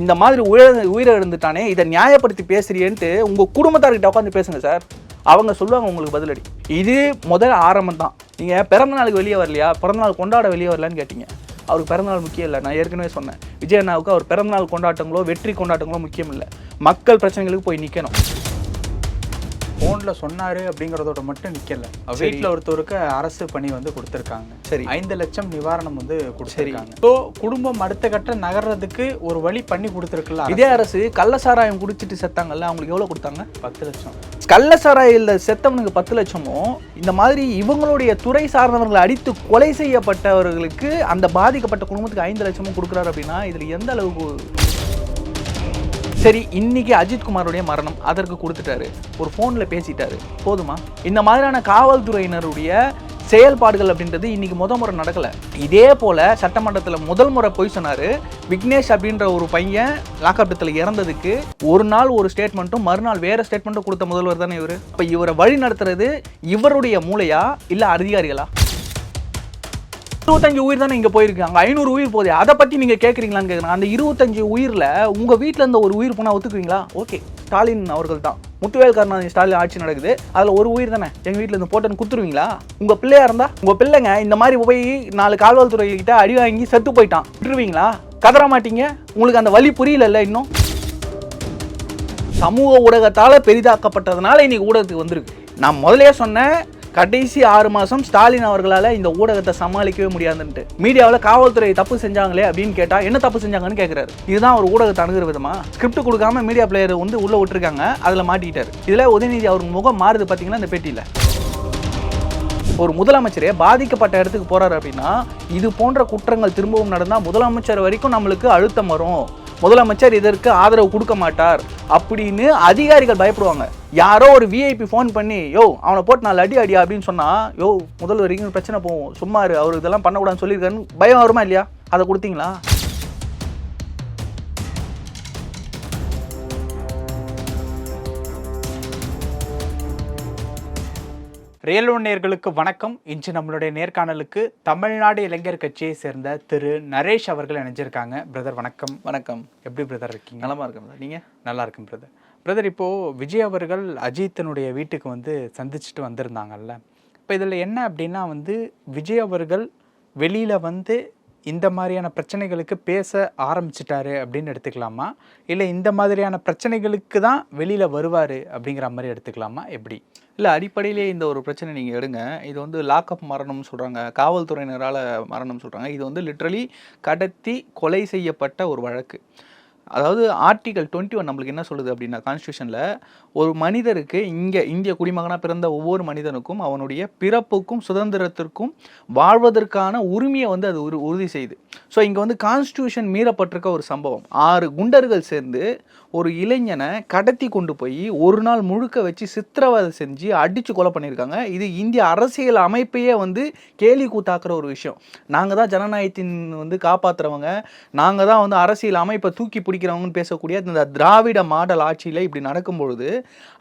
இந்த மாதிரி உயிர உயிரை இருந்துட்டானே இதை நியாயப்படுத்தி பேசுறியேன்ட்டு உங்கள் குடும்பத்தார்கிட்ட உட்காந்து பேசுங்க சார். அவங்க சொல்லுவாங்க உங்களுக்கு பதிலடி. இது முதல் ஆரம்பம் தான். நீங்கள் பிறந்த நாளுக்கு வெளியே வரலையா? பிறந்த நாள் கொண்டாட வெளியே வரலான்னு கேட்டீங்க. அவருக்கு பிறந்தநாள் முக்கியம் இல்லை. நான் ஏற்கனவே சொன்னேன். விஜயண்ணாவுக்கு அவர் பிறந்தநாள் கொண்டாட்டங்களோ வெற்றி கொண்டாட்டங்களோ முக்கியம் இல்லை. மக்கள் பிரச்சனைகளுக்கு போய் நிற்கணும் ஃபோன்ல சொன்னாரு அப்படிங்கறதோட மட்டும் நிக்கல. வீட்டில் ஒருத்தருக்கு அரசு பணி வந்து கொடுத்துருக்காங்க. சரி. ஐந்து லட்சம் நிவாரணம் வந்து கொடுத்துருக்காங்க. ஸோ குடும்பம் அடுத்த கட்ட நகர்றதுக்கு ஒரு வழி பண்ணி கொடுத்துருக்குல்ல இதே அரசு கள்ள சாராயம் குடிச்சிட்டு செத்தாங்கல்ல அவங்களுக்கு எவ்வளோ கொடுத்தாங்க? பத்து லட்சம். கள்ள சாராயில் செத்தவனுக்கு பத்து லட்சமும் இந்த மாதிரி இவங்களுடைய துறை சார்ந்தவர்களை அடித்து கொலை செய்யப்பட்டவர்களுக்கு அந்த பாதிக்கப்பட்ட குடும்பத்துக்கு ஐந்து லட்சமும் கொடுக்குறாரு அப்படின்னா இதில் எந்த அளவுக்கு சரி இன்னைக்கு அஜித் குமாருடைய மரணம் அதற்கு கொடுத்துட்டாரு. ஒரு ஃபோனில் பேசிட்டாரு. போதுமா? இந்த மாதிரியான காவல்துறையினருடைய செயல்பாடுகள் அப்படின்றது இன்னைக்கு முத முறை நடக்கல. இதே போல் சட்டமன்றத்தில் முதல் முறை போய் சொன்னார் விக்னேஷ் அப்படின்ற ஒரு பையன் லாக்அப்டத்தில் இறந்ததுக்கு ஒரு நாள் ஒரு ஸ்டேட்மெண்ட்டும் மறுநாள் வேறு ஸ்டேட்மெண்ட்டும் கொடுத்த முதல்வர் தானே இவர்? இப்போ இவரை வழி நடத்துறது இவருடைய மூளையா இல்லை அதிகாரிகளா? இருபத்தஞ்சு உயிர் தானே இங்கே போயிருக்கு அங்கே ஐநூறு உயிர் போதே. அதை பற்றி நீங்கள் கேட்குறீங்களான்னு கேட்குறேன் அந்த இருபத்தஞ்சு உயிரில் உங்கள் வீட்டில் இருந்த ஒரு உயிர் போனால் ஒத்துக்குவீங்களா? ஓகே. ஸ்டாலின் அவர்கள் தான். முத்துவேல் கருணாநிதி ஸ்டாலின் ஆட்சி நடக்குது. அதில் ஒரு உயிர் தானே. எங்கள் வீட்டில் இருந்து போட்டோன்னு கொடுத்துருவீங்களா? உங்கள் பிள்ளையாக இருந்தால் உங்கள் பிள்ளைங்க இந்த மாதிரி போய் நாலு காவல்துறை கிட்ட அடி வாங்கி செத்து போயிட்டான். விட்டுருவீங்களா? கதற மாட்டீங்க. உங்களுக்கு அந்த வழி புரியலல்ல இன்னும்? சமூக ஊடகத்தால் பெரிதாக்கப்பட்டதுனால இன்னைக்கு ஊடகத்துக்கு வந்திருக்கு. நான் முதலே சொன்னேன் கடைசி ஆறு மாதம் ஸ்டாலின் அவர்களால் இந்த ஊடகத்தை சமாளிக்கவே முடியாதுன்ட்டு மீடியாவில் காவல்துறை தப்பு செஞ்சாங்களே அப்படின்னு கேட்டால் என்ன தப்பு செஞ்சாங்கன்னு கேட்குறாரு இதுதான் ஒரு ஊடகத்தை அணுகிற விதமா? ஸ்கிரிப்ட் கொடுக்காம மீடியா பிளேயர் வந்து உள்ளே விட்டுருக்காங்க அதில் மாட்டிக்கிட்டார். இதில் உதயநிதி அவர் முகம் மாறுது பார்த்தீங்கன்னா இந்த பெட்டியில்? ஒரு முதலமைச்சரே பாதிக்கப்பட்ட இடத்துக்கு போறாரு அப்படின்னா இது போன்ற குற்றங்கள் திரும்பவும் நடந்தால் முதலமைச்சர் வரைக்கும் நம்மளுக்கு அழுத்தம் வரும். முதலமைச்சர் இதற்கு ஆதரவு கொடுக்க மாட்டார் அப்படின்னு அதிகாரிகள் பயப்படுவாங்க. யாரோ ஒரு விஐபி ஃபோன் பண்ணி யோ அவனை போட்டு நாலு அடி அடியா அப்படின்னு சொன்னால் யோ முதல் வரைக்கும் பிரச்சனை போகும். சும்மா அவர் இதெல்லாம் பண்ணக்கூடாதுன்னு சொல்லியிருக்காருன்னு பயம் வருமா இல்லையா? அதை கொடுத்தீங்களா? ரியல் ஒன் நேயர்களுக்கு வணக்கம். இன்று நம்மளுடைய நேர்காணலுக்கு தமிழ்நாடு இளைஞர் கட்சியை சேர்ந்த திரு நரேஷ் அவர்கள் இணைஞ்சிருக்காங்க. பிரதர் வணக்கம். வணக்கம். எப்படி பிரதர் இருக்கீங்க? நலமா இருக்கா நீங்க? நல்லா இருக்கும் பிரதர் பிரதர் இப்போ விஜய் அவர்கள் அஜித்தினுடைய வீட்டுக்கு வந்து சந்திச்சுட்டு வந்திருந்தாங்கல்ல. இப்போ இதில் என்ன அப்படின்னா வந்து விஜய் அவர்கள் வெளியில வந்து இந்த மாதிரியான பிரச்சனைகளுக்கு பேச ஆரம்பிச்சிட்டாரு அப்படின்னு எடுத்துக்கலாமா? இல்லை இந்த மாதிரியான பிரச்சனைகளுக்கு தான் வெளியில் வருவார் அப்படிங்கிற மாதிரி எடுத்துக்கலாமா? எப்படி? இல்லை அடிப்படையிலே இந்த ஒரு பிரச்சனை நீங்கள் எடுங்க. இது வந்து லாக்அப் மரணம்னு சொல்கிறாங்க காவல்துறையினரால் மரணம் சொல்கிறாங்க இது வந்து லிட்ரலி கடத்தி கொலை செய்யப்பட்ட ஒரு வழக்கு. அதாவது ஆர்டிகல் டுவெண்ட்டி ஒன் நம்மளுக்கு என்ன சொல்லுது அப்படின்னா கான்ஸ்டியூஷனில் ஒரு மனிதருக்கு இங்கே இந்திய குடிமகனாக பிறந்த ஒவ்வொரு மனிதனுக்கும் அவனுடைய பிறப்புக்கும் சுதந்திரத்திற்கும் வாழ்வதற்கான உரிமையை வந்து அது உறு உறுதி செய்யுது. ஸோ இங்கே வந்து கான்ஸ்டியூஷன் மீறப்பட்டிருக்க ஒரு சம்பவம். ஆறு குண்டர்கள் சேர்ந்து ஒரு இளைஞனை கடத்தி கொண்டு போய் ஒரு நாள் முழுக்க வச்சு சித்திரவதை செஞ்சு அடித்து கொலை பண்ணியிருக்காங்க. இது இந்திய அரசியல் அமைப்பையே வந்து கேலி கூத்தாக்குற ஒரு விஷயம். நாங்கள் தான் ஜனநாயகத்தின் வந்து காப்பாற்றுறவங்க நாங்கள் தான் வந்து அரசியல் அமைப்பை தூக்கி பிடிக்கிறவங்கன்னு பேசக்கூடிய இந்த திராவிட மாடல் ஆட்சியில் இப்படி நடக்கும் பொழுது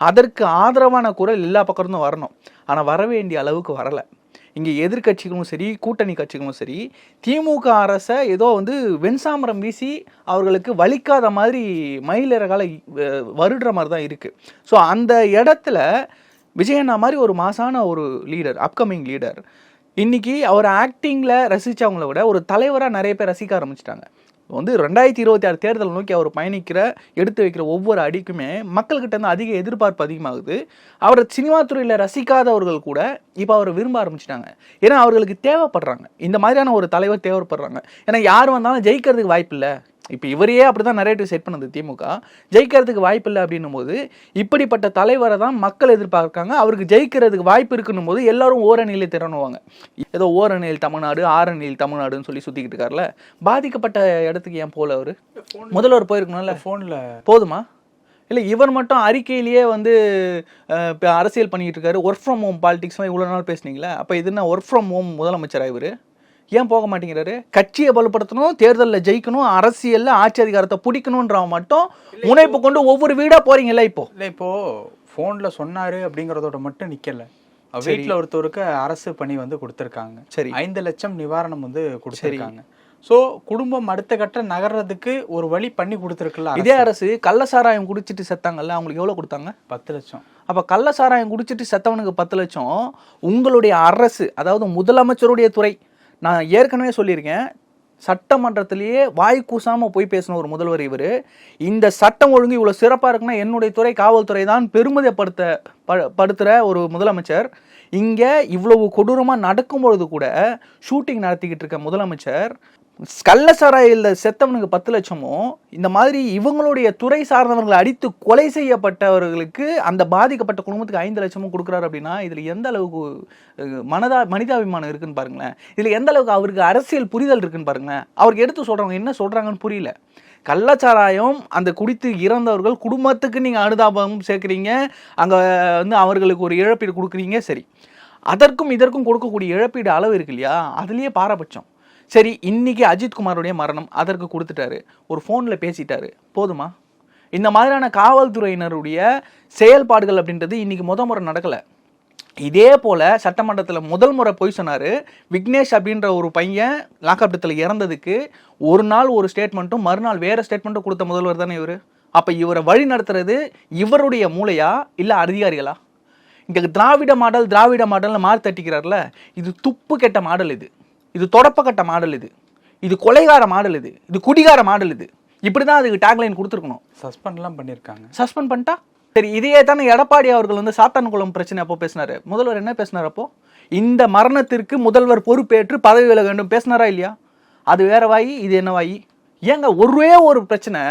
அதற்கு ஆதரவான குரல் எல்லா பக்கத்தும் வரணும். ஆனால் வர வேண்டிய அளவுக்கு வரலை. இங்கே எதிர்கட்சிகளும் சரி கூட்டணி கட்சிகளும் சரி திமுக அரசை ஏதோ வந்து வெண்சாமரம் வீசி அவர்களுக்கு வலிக்காத மாதிரி மயிலிறகால வருடுற மாதிரி தான் இருக்குது ஸோ அந்த இடத்துல விஜயண்ணா மாதிரி ஒரு மாசான ஒரு லீடர் அப்கமிங் லீடர் இன்னைக்கு அவர் ஆக்டிங்கில் ரசித்தவங்கள விட ஒரு தலைவராக நிறைய பேர் ரசிக்க ஆரம்பிச்சிட்டாங்க. வந்து ரெண்டாயிரத்தி இருபத்தி ஆறு தேர்தல் நோக்கி அவர் பயணிக்கிற எடுத்து வைக்கிற ஒவ்வொரு அடிக்குமே மக்கள்கிட்ட இருந்து அதிக எதிர்பார்ப்பு அதிகமாகுது. அவரை சினிமா துறையில் ரசிக்காதவர்கள் கூட இப்போ அவரை விரும்ப ஆரம்பிச்சிட்டாங்க. ஏன்னா அவர்களுக்கு தேவைப்படுறாங்க. இந்த மாதிரியான ஒரு தலைவர் தேவைப்படுறாங்க. ஏன்னா யார் வந்தாலும் ஜெயிக்கிறதுக்கு வாய்ப்பு இல்லை இப்போ இவரையே அப்படி தான் நரேட்டிவ் செட் பண்ணுது திமுக. ஜெயிக்கிறதுக்கு வாய்ப்பு இல்லை அப்படின்னும் போது இப்படிப்பட்ட தலைவரை தான் மக்கள் எதிர்பார்க்காங்க. அவருக்கு ஜெயிக்கிறதுக்கு வாய்ப்பு இருக்குன்னும் போது எல்லாரும் ஓரணியில் திறனுவாங்க ஏதோ ஓரணியில் தமிழ்நாடு ஆரணியில் தமிழ்நாடுன்னு சொல்லி சுற்றிக்கிட்டு இருக்காருல பாதிக்கப்பட்ட இடத்துக்கு ஏன் போல அவர்? முதல்வர் போயிருக்கணும்ல. ஃபோனில் போதுமா? இல்லை இவர் மட்டும் அறிக்கையிலேயே வந்து இப்ப அரசியல் பண்ணிக்கிட்டு இருக்காரு. ஒர்க் ஃப்ரம் ஹோம் பாலிடிக்ஸ்லாம் இவ்வளோ நாள் பேசுனீங்களே அப்போ இது என்ன ஒர்க் ஃப்ரம் ஹோம் முதலமைச்சரா இவர்? ஏன் போக மாட்டேங்கிறாரு? கட்சியை பலப்படுத்தணும் தேர்தலில் ஜெயிக்கணும் அரசியலில் ஆட்சி அதிகாரத்தை பிடிக்கணுன்றவன் மட்டும் முனைப்பு கொண்டு ஒவ்வொரு வீடாக போறீங்கல்ல இப்போ? இல்லை இப்போ ஃபோன்ல சொன்னாரு அப்படிங்கறதோட மட்டும் நிக்கல. வீட்டில் ஒருத்தருக்கு அரசு பணி வந்து கொடுத்துருக்காங்க. சரி. ஐந்து லட்சம் நிவாரணம் வந்து கொடுத்துருக்காங்க. ஸோ குடும்பம் அடுத்த கட்ட நகர்றதுக்கு ஒரு வழி பண்ணி கொடுத்துருக்குல்ல இதே அரசு கள்ள சாராயம் குடிச்சிட்டு செத்தாங்கல்ல அவங்களுக்கு எவ்வளவு கொடுத்தாங்க? பத்து லட்சம். அப்ப கள்ள சாராயம் குடிச்சிட்டு செத்தவனுக்கு பத்து லட்சம் உங்களுடைய அரசு அதாவது முதலமைச்சருடைய துறை நான் ஏற்கனவே சொல்லியிருக்கேன் சட்டமன்றத்திலேயே வாய் கூசாமல் போய் பேசின ஒரு முதல்வர் இவர். இந்த சட்டம் ஒழுங்கு இவ்வளோ சிறப்பாக இருக்குன்னா என்னுடைய துறை காவல்துறை தான் பெருமிதப்படுத்த ப- ஒரு முதலமைச்சர். இங்கே இவ்வளவு கொடூரமாக நடக்கும் பொழுது கூட ஷூட்டிங் நடத்திக்கிட்டு இருக்க முதலமைச்சர் கள்ளசாராயில் செத்தவனுக்கு பத்து லட்சமும் இந்த மாதிரி இவங்களுடைய துறை சார்ந்தவர்களை அடித்து கொலை செய்யப்பட்டவர்களுக்கு அந்த பாதிக்கப்பட்ட குடும்பத்துக்கு ஐந்து லட்சமும் கொடுக்குறாரு அப்படின்னா இதில் எந்த அளவுக்கு மனதா மனிதாபிமானம் இருக்குன்னு பாருங்களேன். இதில் எந்த அளவுக்கு அவருக்கு அரசியல் புரிதல் இருக்குன்னு பாருங்களேன். அவருக்கு எடுத்து சொல்கிறவங்க என்ன சொல்கிறாங்கன்னு புரியல. கள்ளச்சாராயம் அந்த குடித்து இறந்தவர்கள் குடும்பத்துக்கு நீங்கள் அனுதாபம் சேர்க்குறீங்க அங்கே வந்து அவர்களுக்கு ஒரு இழப்பீடு கொடுக்குறீங்க சரி. அதற்கும் இதற்கும் கொடுக்கக்கூடிய இழப்பீடு அளவு இருக்கு இல்லையா? அதுலேயே பாரபட்சம். சரி இன்னைக்கு அஜித்குமாருடைய மரணம் அதற்கு கொடுத்துட்டாரு. ஒரு ஃபோனில் பேசிட்டாரு. போதுமா? இந்த மாதிரியான காவல்துறையினருடைய செயல்பாடுகள் அப்படின்றது இன்றைக்கி முத முறை நடக்கலை. இதே போல் சட்டமன்றத்தில் முதல் முறை போய் சொன்னார். விக்னேஷ் அப்படின்ற ஒரு பையன் லாக்அப்டத்தில் இறந்ததுக்கு ஒரு நாள் ஒரு ஸ்டேட்மெண்ட்டும் மறுநாள் வேறு ஸ்டேட்மெண்ட்டும் கொடுத்த முதல்வர் தானே இவர்? அப்போ இவரை வழி நடத்துறது இவருடைய மூளையா இல்லை அதிகாரிகளா? இங்கே திராவிட மாடல் திராவிட மாடல்னு மாறு தட்டிக்கிறார்ல இது துப்பு கெட்ட மாடல் இது. இது தொடப்ப கட்ட மாடல் இது. இது கொலைகார மாடல் இது. இது குடிகார மாடல் இது. இப்படி தான் அதுக்கு டேக்லைன் கொடுத்துருக்கணும். சஸ்பெண்ட்லாம் பண்ணியிருக்காங்க சஸ்பெண்ட் பண்ணிட்டா? சரி இதையே தானே எடப்பாடி அவர்கள் வந்து சாத்தான்குளம் பிரச்சனை அப்போ பேசினாரு. முதல்வர் என்ன பேசினார் அப்போ? இந்த மரணத்திற்கு முதல்வர் பொறுப்பேற்று பதவி விலக வேண்டும். பேசினாரா இல்லையா? அது வேற வாயி இது என்ன வாயி? ஏங்க ஒரே ஒரு பிரச்சனை.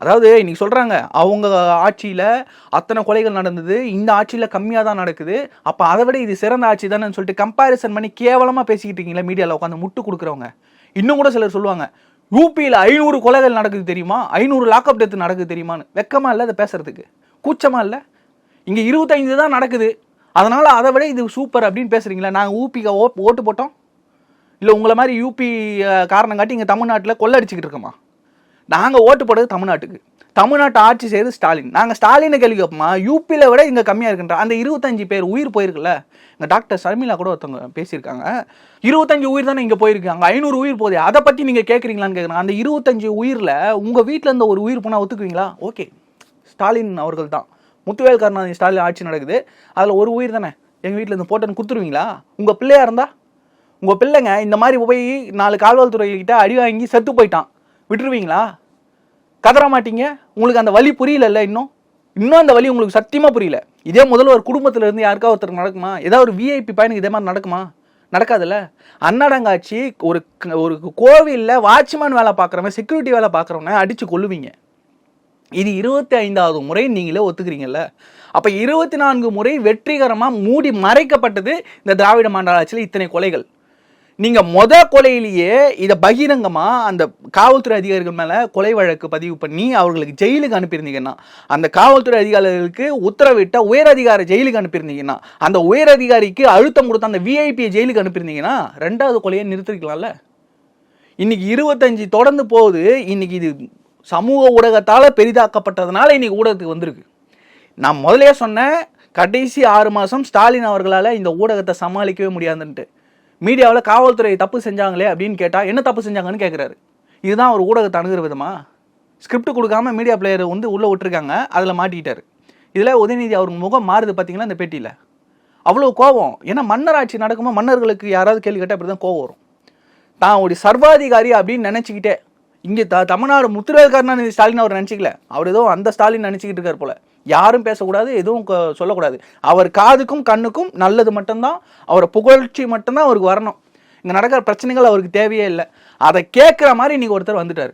அதாவது இன்னைக்கு சொல்கிறாங்க அவங்க ஆட்சியில் அத்தனை கொலைகள் நடந்தது இந்த ஆட்சியில் கம்மியாக தான் நடக்குது. அப்போ அதை விட இது சிறந்த ஆட்சி தானே சொல்லிட்டு கம்பாரிசன் பண்ணி கேவலமாக பேசிக்கிட்டு இருக்கீங்களா மீடியாவில் உட்காந்து முட்டு கொடுக்குறவங்க. இன்னும் கூட சிலர் சொல்லுவாங்க யூபியில் ஐநூறு கொலைகள் நடக்குது தெரியுமா? ஐநூறு லாக்அப் டெத் நடக்குது தெரியுமான்னு. வெக்கமா இல்லை அதை பேசுகிறதுக்கு கூச்சமாக இல்லை? இங்கே இருபத்தைந்து தான் நடக்குது. அதனால் அதை விட இது சூப்பர் அப்படின்னு பேசுகிறீங்களா நாங்கள் ஊபிக்கு ஓ ஓட்டு போட்டோம்? இல்லை உங்களை மாதிரி யூபி காரணம் காட்டி இங்கே தமிழ்நாட்டில் கொள்ளடிச்சிக்கிட்டு இருக்கோமா? நாங்கள் ஓட்டு போடுறது தமிழ்நாட்டுக்கு. தமிழ்நாட்டை ஆட்சி செய்து ஸ்டாலின். நாங்கள் ஸ்டாலினை கேள்வி கேட்போமா? யூபியில் விட இங்கே கம்மியாக இருக்கின்ற. அந்த இருபத்தஞ்சு பேர் உயிர் போயிருக்குல்ல? இங்கே டாக்டர் ஷர்மிளா கூட ஒருத்தவங்க பேசியிருக்காங்க. இருபத்தஞ்சு உயிர் தானே இங்கே போயிருக்காங்க ஐநூறு உயிர் போதே அதை பற்றி நீங்கள் கேட்குறீங்களான்னு கேட்குறாங்க அந்த இருபத்தஞ்சு உயிரில் உங்கள் வீட்டில் இருந்த ஒரு உயிர் போனால் ஒத்துக்குவீங்களா? ஓகே. ஸ்டாலின் அவர்கள் தான். முத்துவேல் கருணாநிதி ஸ்டாலின் ஆட்சி நடக்குது. அதில் ஒரு உயிர் தானே. எங்கள் வீட்டில் இந்த போட்டோன்னு கொடுத்துருவீங்களா? உங்கள் பிள்ளையாக இருந்தால் உங்கள் பிள்ளைங்க இந்த மாதிரி போய் நாலு காவல்துறைகிட்ட அடி வாங்கி செத்து போயிட்டான். விட்டுருவீங்களா? கதற மாட்டீங்க? உங்களுக்கு அந்த வலி புரியலல்ல இன்னும்? இன்னும் அந்த வழி உங்களுக்கு சத்தியமாக புரியல. இதே முதல்ல ஒரு இருந்து யாருக்கா ஒருத்தருக்கு நடக்குமா? ஏதாவது ஒரு விஐபி பையனுக்கு இதே மாதிரி நடக்குமா? நடக்காதுல்ல? அன்னடங்காட்சி ஒரு ஒரு கோவிலில் வாட்ச்மேன் வேலை பார்க்குறவன் செக்யூரிட்டி வேலை பார்க்குறவனை அடித்து கொள்ளுவீங்க இது இருபத்தி ஐந்தாவது முறை நீங்களே ஒத்துக்கிறீங்கல்ல? அப்போ இருபத்தி நான்கு முறை வெற்றிகரமாக மூடி மறைக்கப்பட்டது இந்த திராவிட மாண்டாட்சியில் இத்தனை கொலைகள். நீங்க மொத கொலையிலேயே இதை பகிரங்கமா அந்த காவல்துறை அதிகாரிகள் மேல கொலை வழக்கு பதிவு பண்ணி அவர்களுக்கு ஜெயிலுக்கு அனுப்பியிருந்தீங்கன்னா அந்த காவல்துறை அதிகாரிகளுக்கு உத்தரவிட்ட உயர் அதிகாரி ஜெயிலுக்கு அனுப்பியிருந்தீங்கன்னா அந்த உயர் அதிகாரிக்கு அழுத்தம் கொடுத்த அந்த விஐபியை ஜெயிலுக்கு அனுப்பியிருந்தீங்கன்னா ரெண்டாவது கொலையை நிறுத்திருக்கலாம்ல? இன்னைக்கு இருபத்தஞ்சு தொடர்ந்து போகுது. இன்னைக்கு இது சமூக ஊடகத்தால் பெரிதாக்கப்பட்டதுனால இன்னைக்கு ஊடகத்துக்கு வந்திருக்கு. நான் முதலே சொன்னேன் கடைசி ஆறு மாதம் ஸ்டாலின் அவர்களால் இந்த ஊடகத்தை சமாளிக்கவே முடியாதுன்ட்டு. மீடியாவில் காவல்துறை தப்பு செஞ்சாங்களே அப்படின்னு கேட்டால் என்ன தப்பு செஞ்சாங்கன்னு கேட்குறாரு இதுதான் ஒரு ஊடகத்தை அணுகிற விதமா? ஸ்கிரிப்ட் கொடுக்காம மீடியா பிளேயர் வந்து உள்ளே விட்டுருக்காங்க அதில் மாட்டிக்கிட்டாரு. இதில் உதயநிதி அவர் முகம் மாறுது பார்த்தீங்களா இந்த பேட்டியில்? அவ்வளோ கோபம். ஏன்னா மன்னர் ஆட்சி நடக்கும்போது மன்னர்களுக்கு யாராவது கேள்வி கேட்டால் அப்படி தான் கோவம் வரும். தான் ஒரு சர்வாதிகாரி அப்படின்னு நினச்சிக்கிட்டே இங்கே த தமிழ்நாடு முத்துவேல் கருணாநிதி ஸ்டாலின் அவர் நினச்சிக்கல. அவர் ஏதோ அந்த ஸ்டாலின் நினச்சிக்கிட்டு இருக்கார் போல. யாரும் பேசக்கூடாது எதுவும் சொல்லக்கூடாது. அவர் காதுக்கும் கண்ணுக்கும் நல்லது மட்டும்தான் அவரை புகழ்ச்சி மட்டும்தான் அவருக்கு வரணும். இங்கே நடக்கிற பிரச்சனைகள் அவருக்கு தேவையே இல்லை. அதை கேட்குற மாதிரி இன்னைக்கு ஒருத்தர் வந்துட்டார்.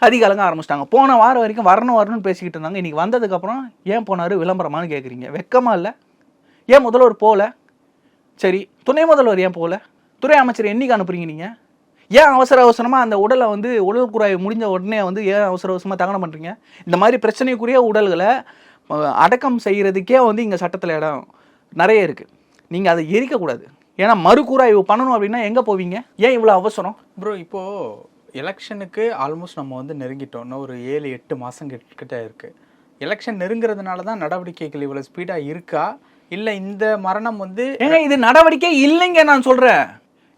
கதிகலங்க ஆரம்பிச்சிட்டாங்க. போன வாரம் வரைக்கும் வரணும் வரணும்னு பேசிக்கிட்டு இருந்தாங்க. இன்னைக்கு வந்ததுக்கப்புறம் ஏன் போனார் விளம்பரமானு கேட்குறீங்க வெக்கமாக இல்லை. ஏன் முதல்வர் போகல சரி துணை முதல்வர் ஏன் போகல துறை அமைச்சர் என்றைக்கு அனுப்புறீங்க நீங்கள் ஏன் அவசர அவசரமாக அந்த உடலை வந்து உடல் குறாய் முடிஞ்ச உடனே வந்து ஏன் அவசர அவசரமாக தகனம் பண்ணுறீங்க இந்த மாதிரி பிரச்சனைக்குரிய உடல்களை அடக்கம் செய்கிறதுக்கே வந்து இங்கே சட்டத்தில் இடம் நிறைய இருக்குது நீங்கள் அதை எரிக்கக்கூடாது. ஏன்னா மறுகூறாய்வு பண்ணணும் அப்படின்னா எங்கே போவீங்க? ஏன் இவ்வளோ அவசரம்? ப்ரோ இப்போ எலெக்ஷனுக்கு ஆல்மோஸ்ட் நம்ம வந்து நெருங்கிட்டோம். இன்னும் ஒரு ஏழு எட்டு மாதம் கிட்ட இருக்கு. எலெக்ஷன் நெருங்குறதுனால தான் நடவடிக்கைகள் இவ்வளோ ஸ்பீடாக இருக்கா? இல்லை இந்த மரணம் வந்து ஏங்க இது நடவடிக்கை இல்லைங்க நான் சொல்கிறேன்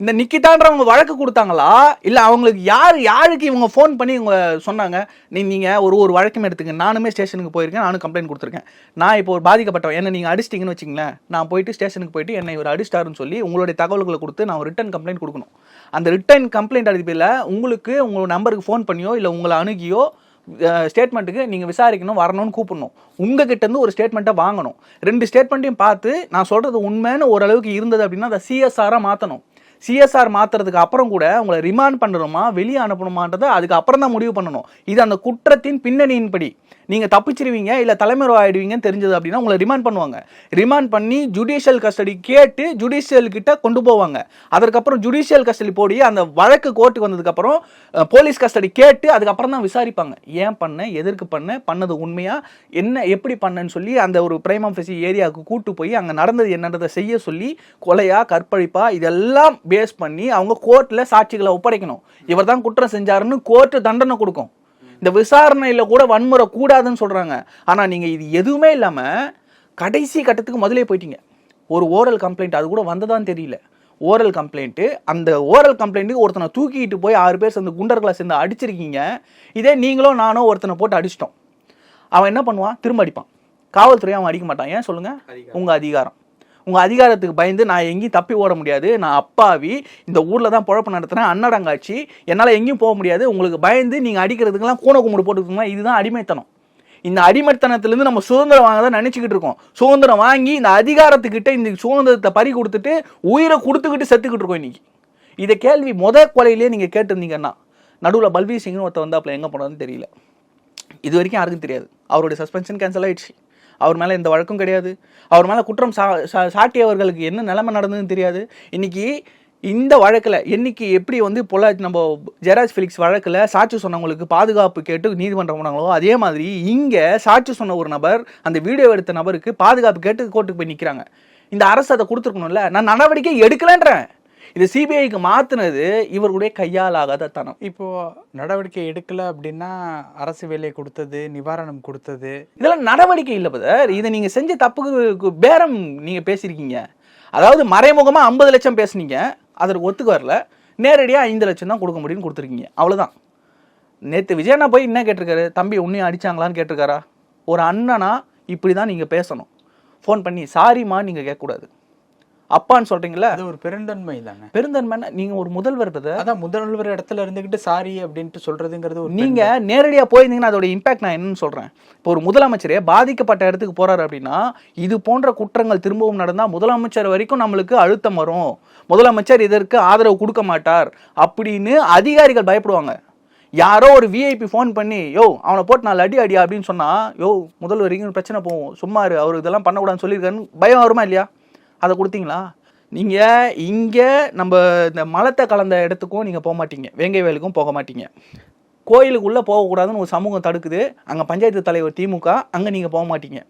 இந்த நிக்கிட்டான்றவங்க வழக்கு கொடுத்தாங்களா? இல்ல அவங்களுக்கு யார் யாருக்கு இவங்க ஃபோன் பண்ணி இவங்க சொன்னாங்க? நீ நீங்க ஒரு ஒரு வழக்கம் எடுத்துங்க நானுமே ஸ்டேஷனுக்கு போயிருக்கேன் நானும் கம்ப்ளைண்ட் கொடுத்துருக்கேன். நான் இப்போ ஒரு பாதிக்கப்பட்டவன். என்ன நீங்க அடிச்சிட்டீங்கன்னு வச்சுங்களேன் நான் போயிட்டு ஸ்டேஷனுக்கு போயிட்டு என்னை ஒரு அடிச்சிட்டாருன்னு சொல்லி உங்களுடைய தகவல்களை கொடுத்து நான் ரிட்டன் கம்ப்ளைண்ட் கொடுக்கணும். அந்த ரிட்டன் கம்ப்ளைண்ட் அடிப்பில் உங்களுக்கு உங்களோட நம்பருக்கு ஃபோன் பண்ணியோ இல்லை உங்களை அணுகியோ ஸ்டேட்மெண்ட்டுக்கு நீங்கள் விசாரிக்கணும் வரணும்னு கூப்பிடணும். உங்கள் கிட்டேருந்து ஒரு ஸ்டேட்மெண்ட்டை வாங்கணும். ரெண்டு ஸ்டேட்மெண்ட்டையும் பார்த்து நான் சொல்கிறது உண்மைன்னு ஓரளவுக்கு இருந்தது அப்படின்னா அதை சிஎஸ்ஆராக மாற்றணும் சிஎஸ்ஆர் மாத்துறதுக்கு அப்புறம் கூட உங்களை ரிமாண்ட் பண்ணணுமா வெளியே அனுப்பணுமான்றதை அதுக்கப்புறம் தான் முடிவு பண்ணணும். இது அந்த குற்றத்தின் பின்னணியின்படி. நீங்கள் தப்பிச்சிருவீங்க இல்லை தலைமுறை ஆயிடுவீங்கன்னு தெரிஞ்சது அப்படின்னா உங்களை ரிமாண்ட் பண்ணுவாங்க. ரிமாண்ட் பண்ணி ஜுடிஷியல் கஸ்டடி கேட்டு ஜுடிஷியல் கிட்ட கொண்டு போவாங்க. அதற்கப்புறம் ஜுடிஷியல் கஸ்டடி போடி அந்த வழக்கு கோர்ட்டுக்கு வந்ததுக்கப்புறம் போலீஸ் கஸ்டடி கேட்டு அதுக்கப்புறம் தான் விசாரிப்பாங்க. ஏன் பண்ண எதற்கு பண்ண பண்ணது உண்மையாக என்ன எப்படி பண்ணேன்னு சொல்லி அந்த ஒரு பிரைம் ஆஃபீஸி ஏரியாவுக்கு கூட்டு போய் அங்கே நடந்தது என்னன்றதை செய்ய சொல்லி கொலையாக கற்பழிப்பாக இதெல்லாம் பேஸ் பண்ணி அவங்க கோர்ட்டில் சாட்சிகளை ஒப்படைக்கணும். இவர் தான் குற்றம் செஞ்சாருன்னு கோர்ட்டு தண்டனை கொடுக்கும். இந்த விசாரணையில கூட வன்முறை கூடாதுன்னு சொல்றாங்க. ஆனா நீங்க இது எதுவுமே இல்லாம கடைசி கட்டத்துக்கு முதலே போயிட்டீங்க. ஒரு ஓரல் கம்ப்ளைண்ட் அது கூட வந்ததான்னு தெரியல. ஓரல் கம்ப்ளைண்ட்டு அந்த ஓரல் கம்ப்ளைண்ட்டுக்கு ஒருத்தனை தூக்கிட்டு போய் ஆறு பேர் சேர்ந்து குண்டர்களை சேர்ந்து அடிச்சிருக்கீங்க. இதே நீங்களும் நானும் ஒருத்தனை போட்டு அடிச்சிட்டோம். அவன் என்ன பண்ணுவான்? திரும்ப அடிப்பான். காவல்துறை அவன் அடிக்க மாட்டான். ஏன் சொல்லுங்க? உங்க அதிகாரம். உங்கள் அதிகாரத்துக்கு பயந்து நான் எங்கேயும் தப்பி ஓட முடியாது. நான் அப்பாவி. இந்த ஊரில் தான் பொழப்பு நடத்துகிறேன் அன்னடங்காட்சி. என்னால் எங்கேயும் போக முடியாது. உங்களுக்கு பயந்து நீங்கள் அடிக்கிறதுக்கெல்லாம் கூன கும்பிடு போட்டுக்கோங்க. இதுதான் அடிமைத்தனம். இந்த அடிமைத்தனத்திலிருந்து நம்ம சுதந்திரம் வாங்க தான் நினச்சிக்கிட்டு இருக்கோம். சுதந்திரம் வாங்கி இந்த அதிகாரத்துக்கிட்ட இந்த சுதந்திரத்தை பறி கொடுத்துட்டு உயிரை கொடுத்துக்கிட்டு செத்துக்கிட்டு இருக்கோம் இன்றைக்கி இதை கேள்வி முத கொலையிலேயே நீங்கள் கேட்டிருந்தீங்கன்னா நடுவில் பல்வீர் சிங்னு ஒருத்தர் வந்தாப்புல எங்கே போனான்னு தெரியல. இது வரைக்கும் யாருக்கும் தெரியாது. அவருடைய சஸ்பென்ஷன் கேன்சல் ஆயிடுச்சு. அவர் மேலே எந்த வழக்கும் கிடையாது. அவர் மேலே குற்றம் சா சா- சாட்டியவர்களுக்கு என்ன நிலைமை நடந்ததுன்னு தெரியாது. இன்னைக்கு இந்த வழக்கில் என்னைக்கு எப்படி வந்து பொள்ளாச்சி நம்ம ஜெராஜ் ஃபிலிக்ஸ் வழக்கில் சாட்சி சொன்னவங்களுக்கு பாதுகாப்பு கேட்டு நீதிமன்றம் போனாங்களோ அதே மாதிரி இங்கே சாட்சி சொன்ன ஒரு நபர் அந்த வீடியோ எடுத்த நபருக்கு பாதுகாப்பு கேட்டு கோர்ட்டுக்கு போய் நிற்கிறாங்க இந்த அரசு அதை கொடுத்துருக்கணும்ல. நான் நடவடிக்கை எடுக்கலன்றேன். இது சிபிஐக்கு மாத்துனது இவர்களுடைய கையால் ஆகாத தனம். இப்போ நடவடிக்கை எடுக்கல அப்படின்னா அரசு வேலை கொடுத்தது நிவாரணம் கொடுத்தது. இதெல்லாம் நடவடிக்கை இல்லை பதர் இதை நீங்க செஞ்ச தப்புக்கு பேரம் நீங்க பேசியிருக்கீங்க. அதாவது மறைமுகமா ஐம்பது லட்சம் பேசுனீங்க. அதற்கு ஒத்துக்க வரல. நேரடியாக ஐந்து லட்சம் தான் கொடுக்க முடியும்னு கொடுத்துருக்கீங்க. அவ்வளவுதான். நேற்று விஜயண்ணா போய் என்ன கேட்டிருக்காரு? தம்பி உன்னையும் அடிச்சாங்களான்னு கேட்டிருக்காரா? ஒரு அண்ணனா இப்படி தான் நீங்கள் பேசணும். ஃபோன் பண்ணி சாரிம்மா நீங்கள் கேட்கக்கூடாது. அப்பான்னு சொல்கிறீங்களா அது ஒரு பெருந்தன்மை தானே. பெருந்தன்மை நீங்கள் ஒரு முதல்வர். அதான் முதல்வர் இடத்துல இருந்துகிட்டு சாரி அப்படின்ட்டு சொல்றதுங்கிறது நீங்க நேரடியா போயிருந்தீங்கன்னா அதோட இம்பாக்ட் நான் என்னன்னு சொல்றேன். இப்போ ஒரு முதலமைச்சரே பாதிக்கப்பட்ட இடத்துக்கு போறாரு அப்படின்னா இது போன்ற குற்றங்கள் திரும்பவும் நடந்தா முதலமைச்சர் வரைக்கும் நம்மளுக்கு அழுத்தம் வரும். முதலமைச்சர் இதற்கு ஆதரவு கொடுக்க மாட்டார் அப்படின்னு அதிகாரிகள் பயப்படுவாங்க. யாரோ ஒரு விஐபி ஃபோன் பண்ணி யோ அவனை போட்டு நாலு அடி அடியா அப்படின்னு சொன்னா யோ முதல்வர் பிரச்சனை போகும். சும்மா அவர் இதெல்லாம் பண்ணக்கூடாதுன்னு சொல்லியிருக்காருன்னு பயம் வருமா இல்லையா? அதை கொடுத்தீங்களா? நீங்கள் இங்கே நம்ம இந்த மலத்தை கலந்த இடத்துக்கும் நீங்கள் போக மாட்டீங்க. வேங்கை வயலுக்கும் போக மாட்டீங்க. கோயிலுக்குள்ளே போகக்கூடாதுன்னு ஒரு சமூகம் தடுக்குது. அங்கே பஞ்சாயத்து தலைவர் திமுக அங்கே நீங்கள் போக மாட்டீங்க.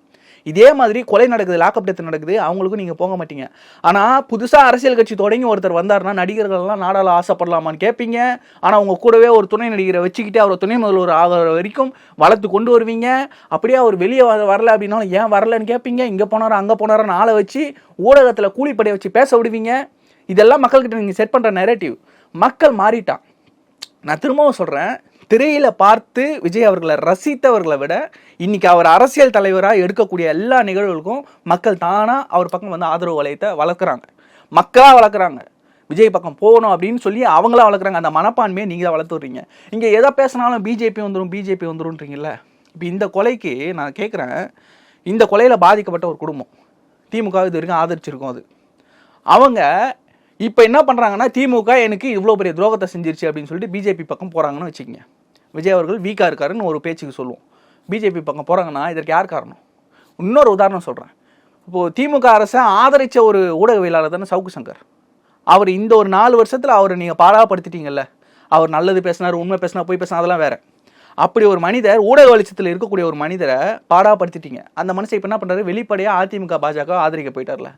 இதே மாதிரி கொலை நடக்குது லாக்அப் டெத் நடக்குது அவங்களுக்கும் நீங்கள் போக மாட்டீங்க. ஆனால் புதுசாக அரசியல் கட்சி தொடங்கி ஒருத்தர் வந்தார்னா நடிகர்கள்லாம் நாடால் ஆசைப்படலாமான்னு கேட்பீங்க ஆனால் அவங்க கூடவே ஒரு துணை நடிகரை வச்சுக்கிட்டு அவர் துணை முதல்வர் ஆகிற வரைக்கும் வளர்த்து கொண்டு வருவீங்க. அப்படியே அவர் வெளியே வர வரல அப்படின்னாலும் ஏன் வரலன்னு கேட்பீங்க இங்கே போனாரோ அங்கே போனாரோன்னு ஆளை வச்சு ஊடகத்தில் கூலிப்படையை வச்சு பேச விடுவீங்க. இதெல்லாம் மக்கள்கிட்ட நீங்கள் செட் பண்ணுற நெரேட்டிவ் மக்கள் மாறிட்டான். நான் திரும்பவும் சொல்கிறேன் திரையில பார்த்து விஜய் அவர்களை ரசித்தவர்களை விட இன்னைக்கு அவர் அரசியல் தலைவராக எடுக்கக்கூடிய எல்லா நிகழ்வுகளுக்கும் மக்கள் தானா அவர் பக்கம் வந்து ஆதரவு வளையத்தை வளர்க்குறாங்க. மக்களா வளர்க்குறாங்க. விஜய் பக்கம் போகணும் அப்படின்னு சொல்லி அவங்களா வளர்க்குறாங்க. அந்த மனப்பான்மையை நீங்க தான் வளர்த்து விடுறீங்க இங்க எதை பேசினாலும் பிஜேபி வந்துடும் பிஜேபி வந்துடும்ன்றீங்கல்ல இப்போ இந்த கொலைக்கு நான் கேட்குறேன் இந்த கொலையில பாதிக்கப்பட்ட ஒரு குடும்பம். திமுக இது வரைக்கும் ஆதரிச்சிருக்கும் அது. அவங்க இப்போ என்ன பண்ணுறாங்கன்னா திமுக எனக்கு இவ்வளோ பெரிய துரோகத்தை செஞ்சிருச்சு அப்படின்னு சொல்லிட்டு பிஜேபி பக்கம் போகிறாங்கன்னு வச்சுக்கோங்க. விஜய் அவர்கள் வீக்காக இருக்காருன்னு ஒரு பேச்சுக்கு சொல்லுவோம். பிஜேபி பக்கம் போகிறாங்கன்னா இதற்கு யார் காரணம்? இன்னொரு உதாரணம் சொல்கிறேன் இப்போது திமுக அரசை ஆதரித்த ஒரு ஊடகவியலாளர் தானே சவுக்கு சங்கர். அவர் இந்த ஒரு நாலு வருஷத்தில் அவரை நீங்கள் பாராப்படுத்திட்டீங்கல்ல அவர் நல்லது பேசினார் உண்மை பேசினா போய் பேசினா அதெல்லாம் வேறு. அப்படி ஒரு மனிதர் ஊடக வெளிச்சத்தில் இருக்கக்கூடிய ஒரு மனிதரை பாடாப்படுத்திட்டீங்க. அந்த மனுஷன் இப்போ என்ன பண்ணுறாரு வெளிப்படையாக அதிமுக பாஜக ஆதரிக்க போயிட்டார்ல.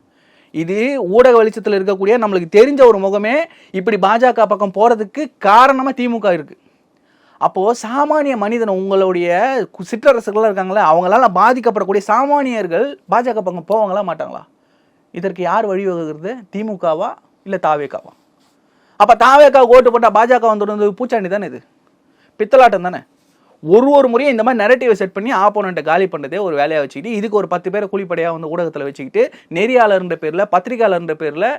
இது ஊடக வெளிச்சத்தில் இருக்கக்கூடிய நம்மளுக்கு தெரிஞ்ச ஒரு முகமே இப்படி பாஜக பக்கம் போகிறதுக்கு காரணமாக திமுக இருக்குது அப்போது சாமானிய மனிதன் உங்களுடைய சிற்றரசுகளாக சிற்றரசுகள்லாம் இருக்காங்களே அவங்களால பாதிக்கப்படக்கூடிய சாமானியர்கள் பாஜக பக்கம் போவாங்களா மாட்டாங்களா? இதற்கு யார் வழிவகுக்கிறது? திமுகவா இல்லை தாவேக்காவா அப்போ தாவேக்காவுக்கு ஓட்டு போட்டால் பாஜக வந்துடுறது பூச்சாண்டி தானே இது? பித்தலாட்டம் தானே? ஒரு ஒரு முறையும் இந்த மாதிரி நெரட்டிவை செட் பண்ணி ஆப்போனண்ட்டை காலி பண்ணுறதே ஒரு வேலையாக வச்சுக்கிட்டு இதுக்கு ஒரு பத்து பேரை கூலிப்படையாக வந்து ஊடகத்தில் வச்சுக்கிட்டு நெறியாளர்ன்ற பேரில் பத்திரிகையாளர்ன்ற பேரில்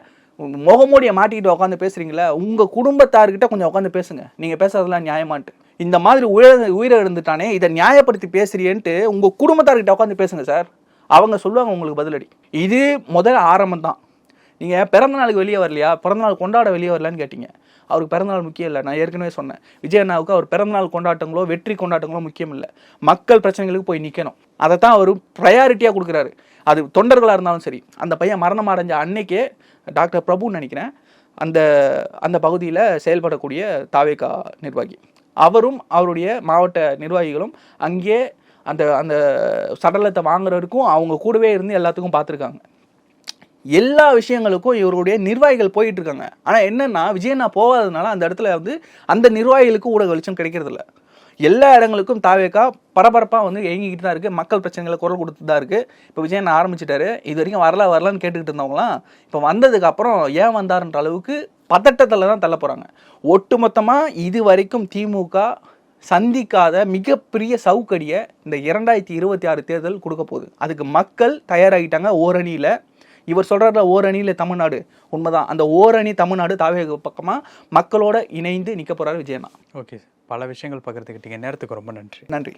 முகமூடியை மாட்டிக்கிட்டு உட்காந்து பேசுறீங்களா உங்கள் குடும்பத்தார்கிட்ட கொஞ்சம் உட்காந்து பேசுங்க. நீங்கள் பேசுறதெல்லாம் நியாயமான்ட்டு. இந்த மாதிரி உயிரை உயிரை இழந்துட்டானே இதை நியாயப்படுத்தி பேசுறியேன்ட்டு உங்கள் குடும்பத்தார்கிட்ட உட்காந்து பேசுங்க சார். அவங்க சொல்லுவாங்க உங்களுக்கு பதிலடி. இது முதல் ஆரம்பம் தான் நீங்கள் பிறந்த நாளுக்கு வெளியே வரலையா? பிறந்த நாள் கொண்டாட வெளியே வரலான்னு கேட்டீங்க. அவருக்கு பிறந்தநாள் முக்கியம் இல்லை. நான் ஏற்கனவே சொன்னேன். விஜய் அண்ணாவுக்கு அவர் பிறந்தநாள் கொண்டாட்டங்களோ வெற்றி கொண்டாட்டங்களோ முக்கியம் இல்லை. மக்கள் பிரச்சனைகளுக்கு போய் நிற்கணும் அதை தான் அவர் ப்ரையாரிட்டியாக கொடுக்குறாரு. அது தொண்டர்களாக இருந்தாலும் சரி. அந்த பையன் மரணம் அடைஞ்ச அன்னைக்கே டாக்டர் பிரபுன்னு நினைக்கிறேன். அந்த அந்த பகுதியில் செயல்படக்கூடிய தாவேகா நிர்வாகி. அவரும் அவருடைய மாவட்ட நிர்வாகிகளும் அங்கே அந்த அந்த சடலத்தை வாங்குறதுக்கும் அவங்க கூடவே இருந்து எல்லாத்துக்கும் பார்த்துருக்காங்க. எல்லா விஷயங்களுக்கும் இவருடைய நிர்வாகிகள் போயிட்டு இருக்காங்க ஆனால் என்னன்னா விஜயண்ணா போகாததுனால அந்த இடத்துல வந்து அந்த நிர்வாகிகளுக்கு ஊடக வெளிச்சம் கிடைக்கிறதில்ல. எல்லா இடங்களுக்கும் தாவேக்கா பரபரப்பாக வந்து இயங்கிக்கிட்டு தான் இருக்குது மக்கள் பிரச்சனைகளை குரல் கொடுத்து தான் இருக்குது இப்போ விஜயன் ஆரம்பிச்சிட்டாரு. இது வரைக்கும் வரல வரலான்னு கேட்டுக்கிட்டு இருந்தவங்களாம் இப்போ வந்ததுக்கப்புறம் ஏன் வந்தாருன்ற அளவுக்கு பதட்டத்தில் தான் தள்ள போகிறாங்க ஒட்டுமொத்தமாக இது வரைக்கும் திமுக சந்திக்காத மிகப்பெரிய சவுக்கடியை இந்த இரண்டாயிரத்தி இருபத்தி ஆறு தேர்தல் கொடுக்க போகுது. அதுக்கு மக்கள் தயாராகிட்டாங்க ஓரணியில். இவர் சொல்கிறாருல ஓரணியில் தமிழ்நாடு. உண்மைதான். அந்த ஓரணி தமிழ்நாடு தாவேக பக்கமாக மக்களோட இணைந்து நிற்க போகிறாரு விஜயண்ணா. ஓகே பல விஷயங்கள் பகிர்ந்துக்கிட்டீங்க நேரத்துக்கு ரொம்ப நன்றி. நன்றி.